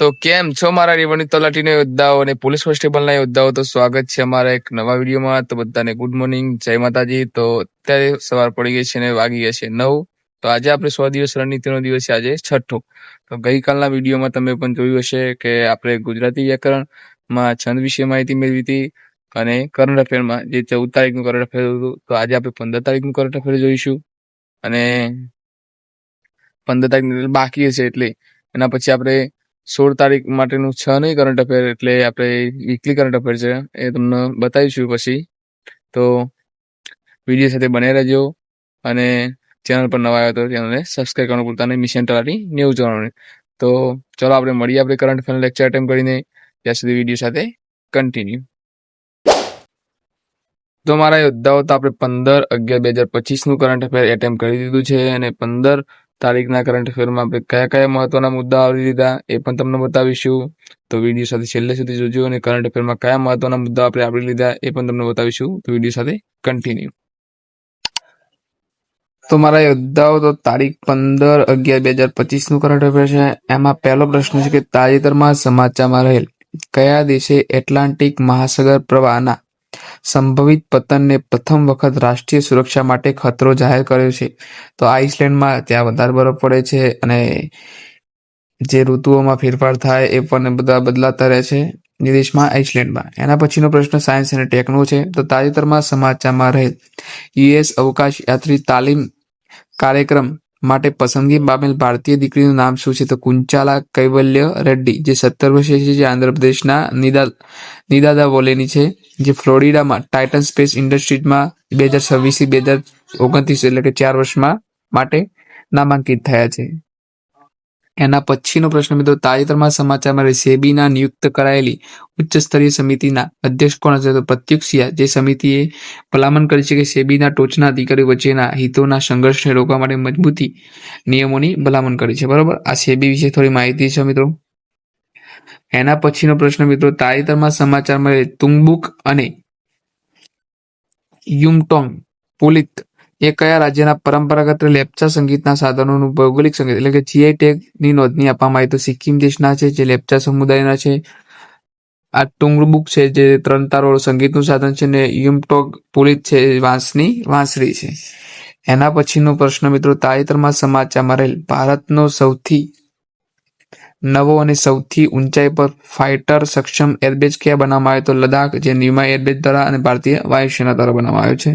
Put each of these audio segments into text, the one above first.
તો કેમ છો મારા રેવન્યુ તલાટીના યોદ્ધાઓ અને પોલીસ કોન્સ્ટેબલના યોદ્ધાઓ? તો સ્વાગત છે અમારા એક નવા વિડીયોમાં. તો બધાને ગુડ મોર્નિંગ જય માતાજી. તો અત્યારે સવાર પડી ગઈ છે અને વાગી ગયા છે નવ. તો આજે આપણે સો દિવસ રણનીતિનો દિવસ છે, આજે છઠ્ઠો. તો ગઈકાલના વિડીયોમાં તમે પણ જોયું હશે કે આપણે ગુજરાતી વ્યાકરણમાં છંદ વિશે માહિતી મેળવી હતી અને કરંટ અફેરમાં જે ચૌદ તારીખનું કરંટ અફેર હતું. તો આજે આપણે પંદર તારીખનું કરંટ અફેર જોઈશું અને પંદર તારીખ બાકી હશે એટલે એના પછી આપણે સોળ તારીખ માટેનું છ નહીં કરંટ અફેર એટલે આપણે વીકલી કરંટ અફેર છે, એ તમને બતાવીશું પછી. તો વીડિયો સાથે બને રહેજો અને ચેનલ પર નવા આવ્યો તો ચેનલને સબસ્ક્રાઈબ કરવાનું ભૂલતા નહીં. મિશન ટલાટી ન્યૂઝ જોવાનું તો ચલો આપણે મળીએ આપણે કરંટ અફેર લેક્ચર અટેમ્પ કરીને. ત્યાં સુધી વીડિયો સાથે કન્ટિન્યુ તો મારા યોદ્ધાઓ, તો આપણે પંદર અગિયાર બે હજાર પચીસનું કરંટ અફેર એટેમ્પ કરી દીધું છે અને પંદર તારીખના કરંટ અફેરમાં આપણે કયા કયા મહત્વના મુદ્દા આવરી લીધા એ પણ તમને બતાવીશું. તો વીડિયો સાથે છેલ્લે સુધી જોજો અને કરંટ અફેરમાં કયા મહત્વના મુદ્દા આપણે આવરી લીધા એ પણ તમને બતાવીશું. તો વીડિયો સાથે કન્ટિન્યુ તો મારા યોદ્ધાઓ, તો તારીખ પંદર અગિયાર બે હજાર પચીસનું કરંટ અફેર છે. એમાં પહેલો પ્રશ્ન છે કે તાજેતરમાં સમાચારમાં રહેલ કયા દેશે એટલાન્ટિક મહાસાગર પ્રવાહના સંભવિત પતનને પ્રથમ વખત રાષ્ટ્રીય સુરક્ષા માટે ખતરો જાહેર કર્યો છે. તો આઇસલેન્ડમાં ત્યાં વધારે બરફ પડે છે અને જે ઋતુઓમાં ફેરફાર થાય એ પણ બધા બદલાતા રહે છે દેશમાં આઇસલેન્ડમાં. એના પછીનો પ્રશ્ન સાયન્સ અને ટેકનો છે. તો તાજેતરમાં સમાચારમાં રહેલ યુએસ અવકાશ યાત્રી તાલીમ કાર્યક્રમ માટે પસંદગી પામેલ ભારતીય દીકરીનું નામ શું છે? તો કુંચાલા કૈવલ્ય રેડ્ડી, જે સત્તર વર્ષે છે, જે આંધ્રપ્રદેશના નિદા, નિદાદા વોલેની છે, જે ફ્લોરિડામાં ટાઇટન સ્પેસ ઇન્ડસ્ટ્રીઝમાં બે હજાર છવ્વીસથી બે હજાર ઓગણત્રીસ એટલે કે ચાર વર્ષમાં માટે નામાંકિત થયા છે. એના પછીનો પ્રશ્ન મિત્રો, તાજેતરમાં સમાચારમાં સેબીના નિયુક્ત કરાયેલી ઉચ્ચ સ્તરીય સમિતિના અધ્યક્ષ કોણ હશે? તો પ્રત્યુક્ષિયા, જે સમિતિએ ભલામણ કરી છે કે સેબીના ટોચના અધિકારીઓ વચ્ચેના હિતોના સંઘર્ષને રોકવા માટે મજબૂતી નિયમોની ભલામણ કરી છે. બરોબર? આ સેબી વિશે થોડી માહિતી છે મિત્રો. એના પછીનો પ્રશ્ન મિત્રો, તાજેતરમાં સમાચારમાં રહે તુંગબુક અને યુમટોંગ પુલિત એ કયા રાજ્યના પરંપરાગત લેપચા સંગીતના સાધનોનું ભૌગોલિક સંગીત? એટલે કે જીઆઈ ટેગની નોંધણી આપવામાં આવી. તો સિક્કિમ દેશના છે, જે લેપચા સમુદાયના છે. આ ટુંગબુક છે, જે ત્રણ તારોળ સંગીતનું સાધન છે ને યુમટોગ પુલિત છે વાંસની વાંસરી છે. એના પછીનો પ્રશ્ન મિત્રો, તાજેતરમાં સમાચારમાં રહેલ ભારતનો સૌથી નવો અને સૌથી ઊંચાઈ પર ફાઇટર સક્ષમ એરબેઝ ક્યાં બનાવવામાં આવ્યો? તો લદાખ જે નિમા એરબેઝ દ્વારા અને ભારતીય વાયુસેના દ્વારા બનાવવામાં આવ્યો છે.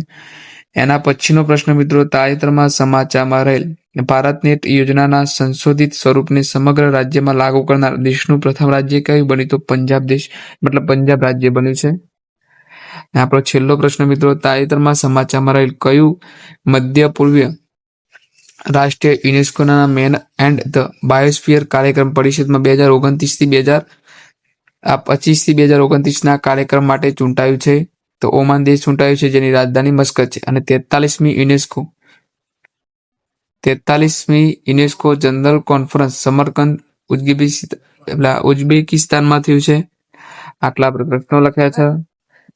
એના પછીનો પ્રશ્ન મિત્રો, તાજેતરમાં સમાચારમાં રહેલ ભારતનેટ યોજનાના સંશોધિત સ્વરૂપને સમગ્ર રાજ્યમાં લાગુ કરનાર દેશનું પ્રથમ રાજ્ય કયું બન્યું તો પંજાબ દેશ, મતલબ પંજાબ રાજ્ય બન્યું છે. આપણો છેલ્લો પ્રશ્ન મિત્રો, તાજેતરમાં સમાચારમાં રહેલ કયું મધ્ય પૂર્વીય રાષ્ટ્રીય યુનેસ્કોના મેન એન્ડ ધ બાયોસ્ફિયર કાર્યક્રમ પરિષદમાં બે હજાર ઓગણત્રીસથી બે હજાર પચીસથી બે હજાર ઓગણત્રીસના કાર્યક્રમ માટે ચૂંટાયું છે. તો ઓમાન દેશ ચૂંટાયું છે જેની રાજધાની મસ્કત છે અને તેતાલીસમી UNESCO. તેતાલીસમી UNESCO general conference Samarkand Uzbekistan ઉઝબેકિસ્તાનમાં થયું છે. આટલા પ્રશ્નો લખ્યા છે.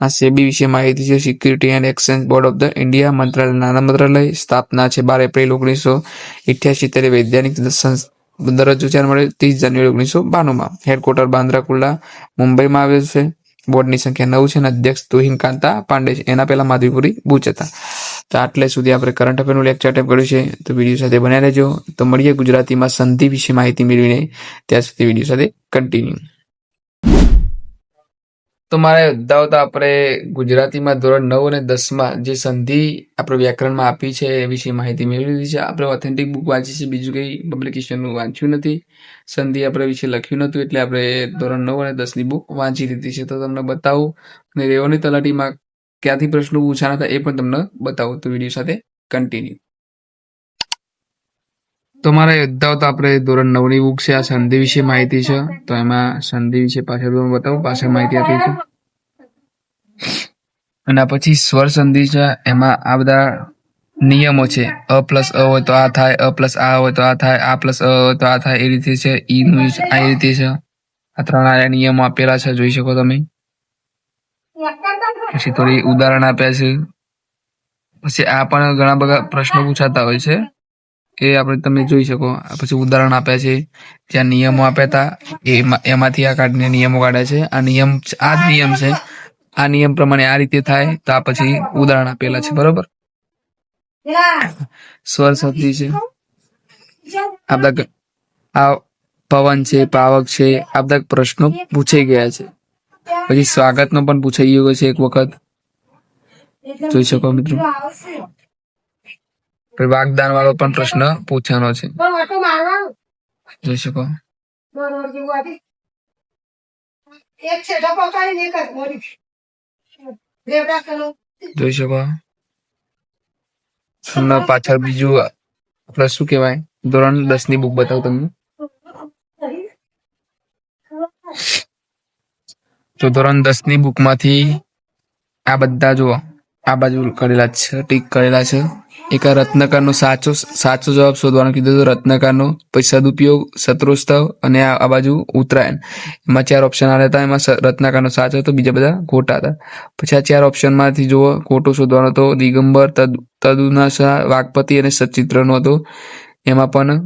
આ સેબી વિશે માહિતી છે security and exchange board of the India મંત્રાલય નાના મંત્રાલય. સ્થાપના છે બાર એપ્રિલ ઓગણીસો ઇઠ્યાસી ત્યારે વૈજ્ઞાનિક દરજ્જો ચાર મળે ત્રીસ જાન્યુઆરી ઓગણીસો બાણુંમાં. હેડક્વાર્ટર બાંદ્રા કુલ્લા મુંબઈમાં આવેલ છે. બોર્ડની સંખ્યા નવ છે અને અધ્યક્ષ તુહિન કાંતા પાંડે છે. એના પહેલા માધવીપુરી બુચ હતા તો આટલે સુધી આપણે કરંટ અફેરનું લેક્ચર અટેમ્પ કર્યું છે. તો વીડિયો સાથે બન્યા રહેજો. તો મળીએ ગુજરાતીમાં સંધિ વિશે માહિતી મેળવીને. ત્યાં સુધી વીડિયો સાથે કન્ટિન્યુ તો મારે યોદ્ધાઓ તો આપણે ગુજરાતીમાં ધોરણ નવ અને દસમાં જે સંધિ આપણે વ્યાકરણમાં આપી છે એ વિશે માહિતી મેળવી લીધી છે. આપણે ઓથેન્ટિક બુક વાંચી છે, બીજું કંઈ પબ્લિકેશનનું વાંચ્યું નથી. સંધિ આપણે વિશે લખ્યું નહોતું એટલે આપણે ધોરણ નવ અને દસની બુક વાંચી લીધી છે. તો તમને બતાવું અને રેવાની તલાટીમાં ક્યાંથી પ્રશ્નો પૂછાના હતા એ પણ તમને બતાવું. તો વીડિયો સાથે કન્ટિન્યુ તો મારા યોદ્ધાઓ તો આપણે ધોરણ નવની બુક છે, આ સંધિ વિશે માહિતી છે. તો એમાં સંધિ વિશે પાછળ તમને બતાવું, પાછળ માહિતી આપી છે. અને પછી સ્વર સંધિ છે, એમાં આ બધા નિયમો છે. અ પ્લસ અ હોય તો આ થાય, અ પ્લસ આ હોય તો આ થાય, આ પ્લસ અ હોય તો આ થાય, એ રીતે છે ઈ નું આ રીતે છે. આ ત્રણ નિયમો આપેલા છે, જોઈ શકો તમે. પછી થોડી ઉદાહરણ આપ્યા છે. પછી આ પણ ઘણા બધા પ્રશ્નો પૂછાતા હોય છે. એ આપણે તમે જોઈ શકો. પછી ઉદાહરણ આપ્યા છે. જ્યાં નિયમો આપ્યા હતા એમાં, એમાંથી આ કાઢીને નિયમો કાઢ્યા છે. આ નિયમ, આ જ નિયમ છે. આ નિયમ પ્રમાણે આ રીતે થાય, તો આ પછી ઉદાહરણ આપેલા છે. બરોબર? સ્વર શક્તિ છે. આ બધા આ પવન છે, પાવક છે, આ બધા પ્રશ્નો પૂછાઈ ગયા છે. પછી સ્વાગતનો પણ પૂછાઈ ગયો છે એક વખત. જોઈ શકો મિત્રો. વાગદાન વાળો પણ પ્રશ્ન પૂછવાનો છે. જોઈ શકો. જોઈ શકો. પાછળ બીજું આપણે શું કહેવાય? ધોરણ દસની બુક બતાવું તમને. તો ધોરણ દસની બુકમાંથી આ બધા જુઓ. આ બાજુ કરેલા છે ટીક કરેલા છે. એક આ રત્નકારનો સાચો સાચો જવાબ શોધવાનો કીધું તો રત્નકારનો પછી સદુપયોગ શત્રુસ્તવ અને આ બાજુ ઉત્તરાયણ એમાં ચાર ઓપ્શન આવ્યા હતા એમાં સ- સાચો હતો બીજા બધા ખોટા હતા પછી આ ચાર ઓપ્શનમાંથી જુઓ ખોટો શોધવાનો હતો દિગંબર તદ તદુનાશા વાઘપતિ અને સચિત્રનો હતો એમાં પણ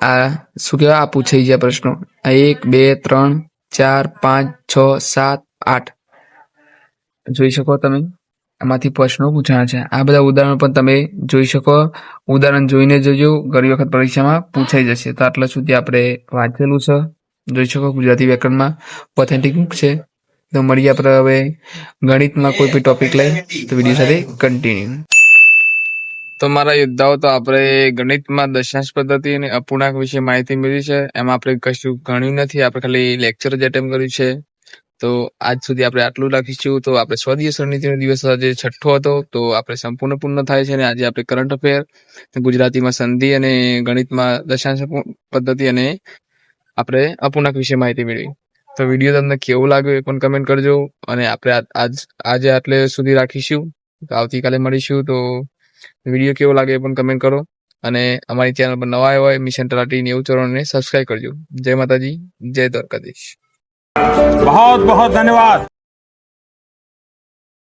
આ શું કહેવાય આ પૂછાઈ ગયા પ્રશ્નો એક બે ત્રણ ચાર પાંચ છ સાત આઠ જોઈ શકો તમે આમાંથી પ્રશ્નો પૂછાણા છે. આ બધા ઉદાહરણો પણ તમે જોઈ શકો. ઉદાહરણ જોઈને જોજો. ઘણી વખત પરીક્ષામાં પૂછાઈ જશે. તો આટલા સુધી આપણે વાંચેલું છે. જોઈ શકો ગુજરાતી વ્યાકરણમાં. ઓથેન્ટિક બુક છે. તો મળીએ આપણે હવે ગણિતમાં કોઈ પણ ટોપિક લઈ, તો વીડિયો સાથે કન્ટિન્યુ તો મારા યોદ્ધાઓ, તો આપણે ગણિતમાં દશાંશ પદ્ધતિ અને અપૂર્ણાંક વિશે માહિતી મેળવી છે. એમાં આપણે કશું ગણ્યું નથી. આપણે ખાલી લેક્ચર જ એટેમ્પ કર્યું છે. તો આજ સુધી આપણે આટલું રાખીશું તો આપણે સ્વદેશ રણનીતિનો દિવસ આજે છઠ્ઠો હતો. તો આપણે સંપૂર્ણ પૂર્ણ થાય છે અને આજે આપણે કરંટ અફેર ગુજરાતીમાં સંધિ અને ગણિતમાં દશાંશ પદ્ધતિ અને આપણે અપૂર્ણાંક વિશે માહિતી મેળવી. તો વીડિયો તમને કેવું લાગ્યું એ પણ કમેન્ટ કરજો. અને આપણે આજ, આજે આટલે સુધી રાખીશું. તો આવતીકાલે મળીશું. તો વીડિયો કેવો લાગે એ પણ કમેન્ટ કરો. અને અમારી ચેનલ પર નવા હોય, મિશન તલાટી નેવું ને સબસ્ક્રાઇબ કરજો. જય માતાજી. જય દ્વારકાધીશ. बहुत बहुत धन्यवाद